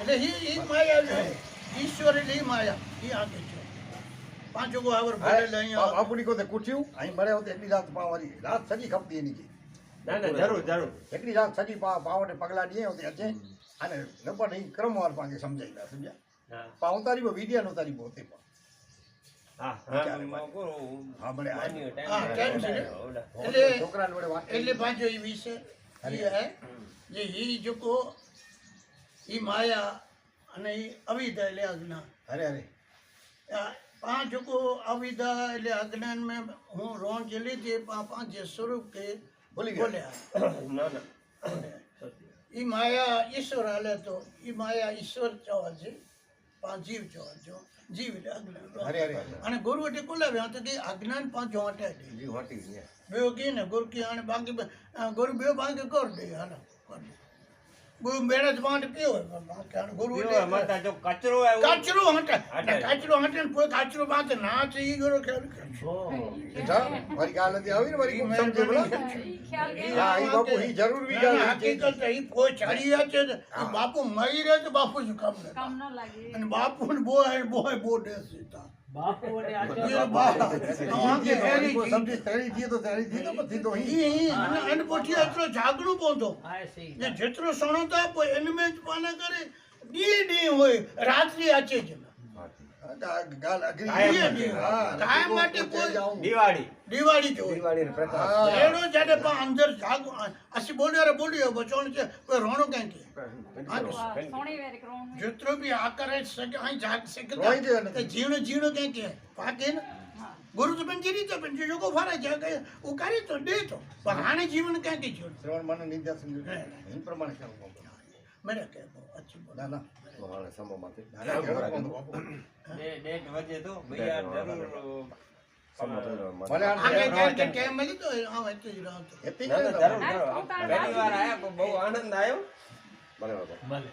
એટલે એ એ માયા છે. ઈશ્વર એટલે એ માયા. એ આગે છે. પાંચો ગો આવર ભરેલા અહીંયા બાપુની કોતે કૂટ્યું અહીં મળે હોતે એટલી રાત પાવાની. રાત સજી ખપતી એની કી. ના ના જરૂર જરૂર. એટલી રાત સજી પા પાવને પગલા દીએ હોતે અજે અને નપર અહીં ક્રમવાર પાંગે સમજાઈ ગયા સમજ્યા? હા. પા ઉતારી વિડિયા નો તારી પોતે પણ. હા વિચારે હા હા ભલે આ હા, કેમ છે? એટલે એટલે- છોકરાને એટલે પાંચો એ વિશે ઈ હે? જે ઈ જોકો ઈ માયા અને ઈ અવિદ્યા એટલે અજ્ઞાન અરે અરે આ પાંચ को अविदा એટલે અજ્ઞાન में હું રોણ ચલી थी पा- પાંચ જે સ્વરૂપ કે ભૂલી ગયા બોલ્યા ના ના ઈ માયા ઈશ્વર હાલે તો ઈ માયા ઈશ્વર ચવા છે પાંચ જીવ ચવા છો જીવ એટલે અજ્ઞાન અરે અરે અને ગુરુ એટલે કુલાવ્યા તો કે અજ્ઞાન પાંચ વાંટે જી હોટી ને બેઓ કી ને ગુરુ કી આને બાકી બે- આ ગુરુ બેઓ બાકી કર દે હાલો કર દે. બાપુ મરી રહે તો બાપુ શું કામ ને કામ ન લાગે. અને બાપુ ને બોય બોય બો દેશે તા. સણો તો જેટલો એને મેં જ પાના કરે. ડી ડી હોય. રાત્રિ આચે છે દિવાળી. પણ ક્યાં કે જેટલો બી જીણો જીણો ક્યાં પાકે ને? ગુરુ તો પંચરી તો પંચરી જોકો ફરે છે ઉકારી તો દે તો. પણ હાણે જીવન ક્યાંથી કે જીવન. શ્રવણ મને સમજો એ પ્રમાણે કરવું કે બહુ અચ્છી ના. ના મહારાજ સમોમાંથી ડેટ વજે તો ભૈયા જરૂર બહુ આનંદ આવ્યો ભલે